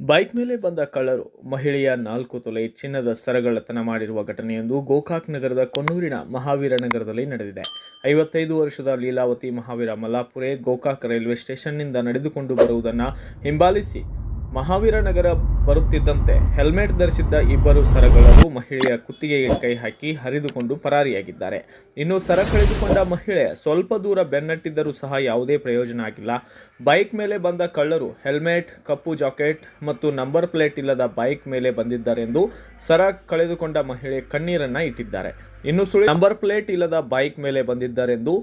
Bike ಮೇಲೆ ಬಂದ ಕಳ್ಳರು ಮಹಿಳೆಯ ನಾಲ್ಕು ತೊಲೆ ಚಿನ್ನದ ಸರಗಳತನ ಮಾಡಿರುವ ಘಟನೆಯೊಂದು ಗೋಕಾಕ್ ನಗರದ ಕೊನ್ನೂರಿನ ಮಹಾವೀರ ನಗರದಲ್ಲಿ ನಡೆದಿದೆ. ಐವತ್ತೈದು ವರ್ಷದ ಲೀಲಾವತಿ ಮಹಾವೀರ ಮಲ್ಲಾಪುರೆ ಗೋಕಾಕ್ ರೈಲ್ವೆ ಸ್ಟೇಷನ್ನಿಂದ ನಡೆದುಕೊಂಡು ಬರುವುದನ್ನು ಹಿಂಬಾಲಿಸಿ ಮಹಾವೀರ ನಗರ ಬರುತ್ತಿದ್ದಂತೆ ಹೆಲ್ಮೆಟ್ ಧರಿಸಿದ್ದ ಇಬ್ಬರು ಸರಗಳರು ಮಹಿಳೆಯ ಕುತ್ತಿಗೆಗೆ ಕೈ ಹಾಕಿ ಹರಿದುಕೊಂಡು ಪರಾರಿಯಾಗಿದ್ದಾರೆ. ಇನ್ನು ಸರ ಕಳೆದುಕೊಂಡ ಮಹಿಳೆ ಸ್ವಲ್ಪ ದೂರ ಬೆನ್ನಟ್ಟಿದ್ದರೂ ಸಹ ಯಾವುದೇ ಪ್ರಯೋಜನ ಆಗಿಲ್ಲ. ಬೈಕ್ ಮೇಲೆ ಬಂದ ಕಳ್ಳರು ಹೆಲ್ಮೆಟ್, ಕಪ್ಪು ಜಾಕೆಟ್ ಮತ್ತು ನಂಬರ್ ಪ್ಲೇಟ್ ಇಲ್ಲದ ಬೈಕ್ ಮೇಲೆ ಬಂದಿದ್ದಾರೆಂದು ಸರ ಕಳೆದುಕೊಂಡ ಮಹಿಳೆ ಕಣ್ಣೀರನ್ನ ಇಟ್ಟಿದ್ದಾರೆ. ಇನ್ನು ಸುಳಿ ನಂಬರ್ ಪ್ಲೇಟ್ ಇಲ್ಲದ ಬೈಕ್ ಮೇಲೆ ಬಂದಿದ್ದಾರೆಂದು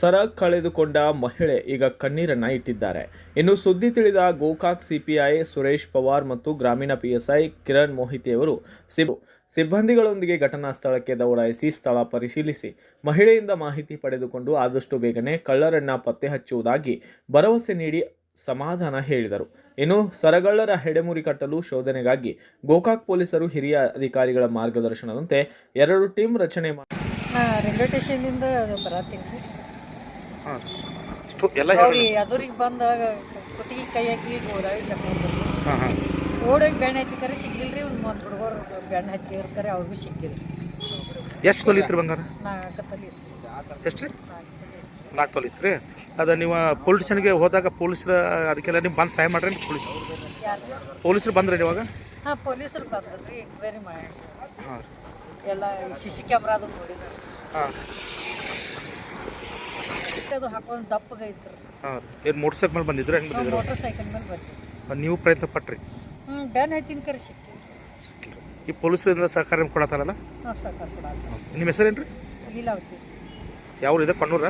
ಸರ ಕಳೆದುಕೊಂಡ ಮಹಿಳೆ ಈಗ ಕಣ್ಣೀರನ್ನ ಇಟ್ಟಿದ್ದಾರೆ. ಇನ್ನು ಸುದ್ದಿ ತಿಳಿದ ಗೋಕಾಕ್ ಸಿಪಿಐ ಸುರೇಶ್ ಪವಾರ್ ಮತ್ತು ಗ್ರಾಮೀಣ ಪಿಎಸ್ಐ ಕಿರಣ್ ಮೋಹಿತಿಯವರು ಸಿಬ್ ಸಿಬ್ಬಂದಿಗಳೊಂದಿಗೆ ಘಟನಾ ಸ್ಥಳಕ್ಕೆ ದೌಡಾಯಿಸಿ ಸ್ಥಳ ಪರಿಶೀಲಿಸಿ. ಮಹಿಳೆಯಿಂದ ಮಾಹಿತಿ ಪಡೆದುಕೊಂಡು ಆದಷ್ಟು ಬೇಗನೆ ಕಳ್ಳರನ್ನ ಪತ್ತೆ ಹಚ್ಚುವುದಾಗಿ ಭರವಸೆ ನೀಡಿ ಸಮಾಧಾನ ಹೇಳಿದರು. ಇನ್ನು ಸರಗಳ್ಳರ ಹೆಡೆಮುರಿ ಕಟ್ಟಲು ಶೋಧನೆಗಾಗಿ ಗೋಕಾಕ್ ಪೊಲೀಸರು ಹಿರಿಯ ಅಧಿಕಾರಿಗಳ ಮಾರ್ಗದರ್ಶನದಂತೆ ಎರಡು ಟೀಮ್ ರಚನೆ ಮಾಡಿ ರೈಲ್ವೆ ಬರತ್ತೀನಿ ಎಲ್ಲ ಅವ್ರಿಗೆ ಎದುರಿಗೆ ಬಂದಾಗ ಕುತ್ತಿಗೆ ಕೈ ಹಾಕಿ ಓಡಾಡಿ ಜಪ್ಪ ಹಾಂ ಹಾಂ. ಓಡೋಗಿ ಬೆಣ್ಣೆ ಕರೆ ಸಿಗ್ಲಿಲ್ಲ ರೀ ಒಂದು ಮತ್ತು ಹುಡುಗರು ಬೆಣ್ಣೆ ಹತ್ತಿ ಕರೆ ಅವ್ರಿಗೂ ಸಿಕ್ಕಿಲ್ಲ ಎಷ್ಟು ತೊಲಿ ಇತ್ತು ಬಂಗಾರ? ನಾಲ್ಕತ್ತಲ್ಲಿ ಎಷ್ಟು ರೀ? ನಾಲ್ಕು ತೊಲಿ ಇತ್ತು ರೀ ಅದು ನೀವು ಪೊಲೀಸ್ ಸ್ಟೇಷನ್ಗೆ ಹೋದಾಗ ಪೊಲೀಸರ ಅದಕ್ಕೆಲ್ಲ ನೀವು ಬಂದು ಸಹಾಯ ಮಾಡ್ರಿ ಪೊಲೀಸ್? ಪೊಲೀಸರು ಬಂದ್ರಿ ಇವಾಗ? ಹಾಂ ಪೊಲೀಸರು ಬಂದ್ರು ರೀ ಎಂಕ್ವೈರಿ ಮಾಡಿ. ಹಾಂ ಎಲ್ಲ ಸಿ ಸಿ ಕ್ಯಾಮ್ರಾ ಅದು ನೋಡಿದ್ರು. ಹಾಂ ಅದು ಹಾಕೊಂಡು ದಪ್ಪಗೈತ್ರಿ ಹಾಂ ಏನು ಮೋಟ್ರ್ ಸೈಕಲ್ ಮೇಲೆ ಬಂದಿದ್ರು ಹೆಂಗೆ ಬಂದಿದ್ರು? ಮೋಟ್ರ್ ಸೈಕಲ್ ಮೇಲೆ ಬಂದ್ವಿ ನೀವು ಪ್ರಯತ್ನ ಪಟ್ರಿ. ಹ್ಞೂ ಬ್ಯಾನ್ ಕರೆ ಸಿಕ್ಕಿಲ್ಲ. ಸಿಕ್ಕಿಲ್ಲ. ಈ ಪೊಲೀಸರಿಂದ ಸಹಕಾರ ಕೊಡತ್ತಾರಲ್ಲ? ಹಾಂ ಸಾಕಾರ ಕೊಡ ನಿಮ್ಮ ಹೆಸರೇನ್ರಿ? ಲೀಲಾವತಿ. ಯಾವ ಇದೆ? ಕಣ್ಣೂರ.